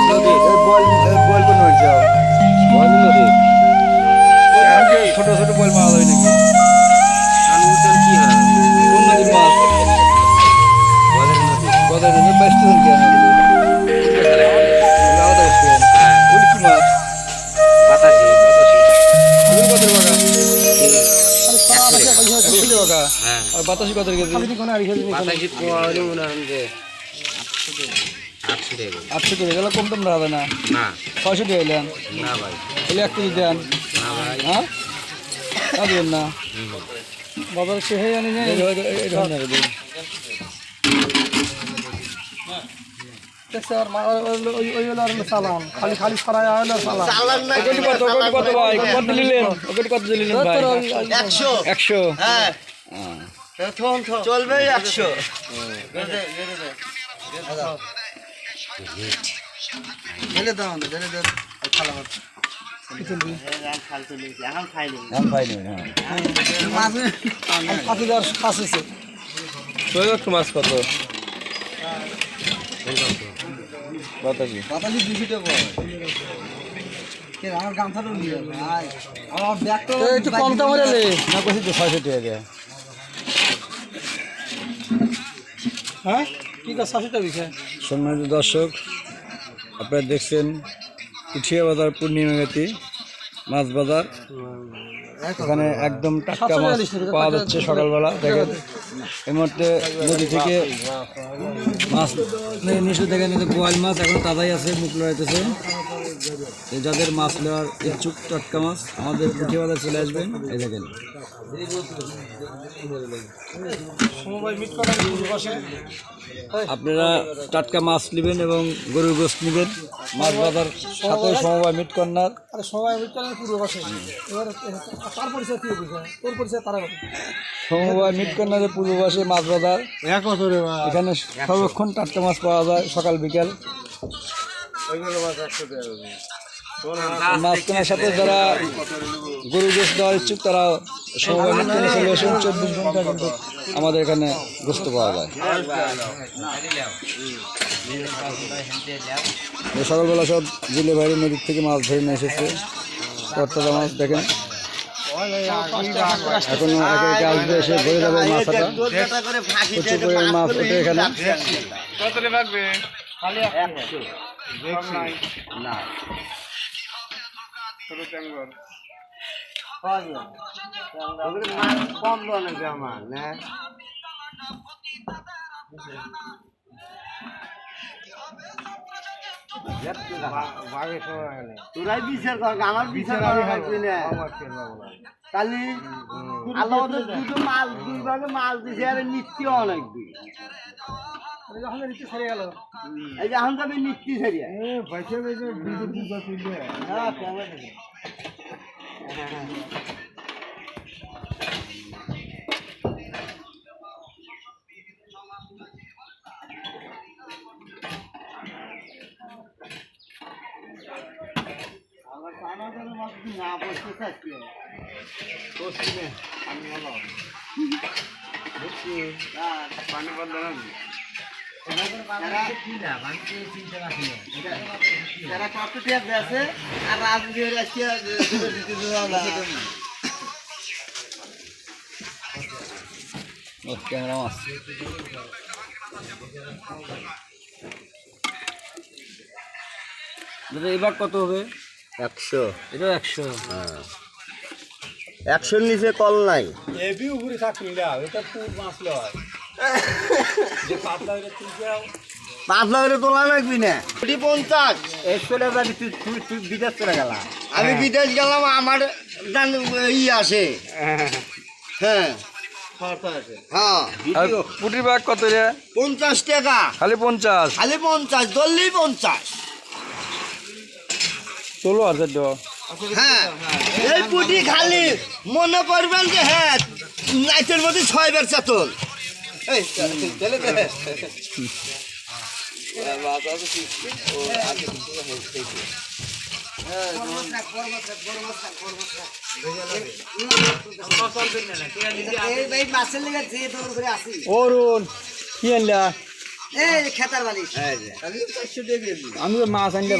মাছ নদী এই বল এই বল কোন মারছাও বল নদী ছোট ছোট বল মারা যায় নাকি? কি হয়? কোন নদীর মাছ বলের নদী কত নদীর ব্যস্ত কেন মাছ বাতাসি কত হ্যাঁ আর আটশো টাকা আটশো টাকা তাহলে কম টম হবে না? না। ছয়শো টাকা এলেন না ভাই। তাহলে এক কেজি দেন। না ভাই। হ্যাঁ? তা দেবেন না। সে হয়ে জানি না এই ধরনের দিন খালি খালি না ওকে কত কত ভাই? কত দিলেন? কত ভাই? একশো। একশো। হ্যাঁ। হ্যাঁ। চলবে একশো। ঢেলে দাও না দাও। খালা হ্যাঁ। মাছ কত বাতাসি। বাতাসি দুশো টাকা আমার গামছাটা নিয়ে যাবে আমার ব্যাগ তো একটু কম দাম হলে না কইছি তো ছয়শো টাকা হ্যাঁ? কি বিষয় সম্মানিত দর্শক আপনারা দেখছেন পিঠিয়া বাজার পূর্ণিমা পূর্ণিমাগতি মাছ বাজার। এখানে একদম টাটকা মাছ পাওয়া যাচ্ছে সকালবেলা দেখেন। এই মুহূর্তে নদী থেকে মাছ নিশ্চয় দেখেন বোয়াল মাছ এখন তাজাই আছে মুখ লড়াইতেছে। যাদের মাছ নেওয়ার ইচ্ছুক টাটকা মাছ আমাদের উঠিয়া বাজার চলে আসবেন এই দেখেন। আপনারা টাটকা মাছ নেবেন এবং গরুর গোস্ত নেবেন। মাছ বাজার সাথে সমবায় মিট কর্নার। আরে সমবায় মিট করার পূর্ব বসে। এবার তার পরিচয় কি তোর পরিচয় তারা সমবায় মিট কর্নারের পূর্ববাসে মাছ বাজার। এখানে সর্বক্ষণ টাটকা মাছ পাওয়া যায় সকাল বিকাল। মাছ কেনার সাথে যারা গরু গোস্ত দেওয়ার ইচ্ছুক তারা আসুন চব্বিশ ঘণ্টা কিন্তু আমাদের এখানে গোস্ত পাওয়া যায়। এই সকালবেলা সব জিলে বাইরে নদীর থেকে মাছ ধরে নিয়ে এসেছে। তরতাজা মাছ দেখেন। এখনও একে একে আসবে এসে ভরে যাবে মাছটা দোলটা করে ফাঁকি প্রচুর পরিমাণ মাছ ওঠে এখানে। কম না? তোরাই বিচার কর আমার বিচার করা লাগবে না কালি আল্লাহ দুটো মাল দুই ভাগে মাল দিছে আর নিত্য অনেক দিই এই যে এখন যাবে নিত্য সেরিয়া। হ্যাঁ ক্যামেরা দেখে। আমার কানাদের মাছ যদি না বসতে থাকবে পশ্চিমে আমি বলো বুঝছি পানি বন্ধ বেছে আর রাজনীতি ক্যামেরা মাছ দাদা এবার কত হবে? একশো। এটা একশো। একশোর নিচে কল নাই। এবি উপরে থাকলি না এটা পুর মাছ লয় পাঁচ লাখের তোলা লাগবি না। কোটি পঞ্চাশ। এই চলে যাবি তুই তুই তুই বিদেশ চলে গেলাম আমি বিদেশ গেলাম আমার ই আসে। হ্যাঁ হ্যাঁ পুটির ব্যাগ কত রে? পঞ্চাশ টাকা। খালি পঞ্চাশ? খালি পঞ্চাশ পঞ্চাশ। হ্যাঁ। এই পুটি খালি মনে করবেন যে হ্যাঁ নাইটের মধ্যে ছয় বার দে। অরুণ কি আনলা? এই যে চারশো আমি তো মাছ আনলে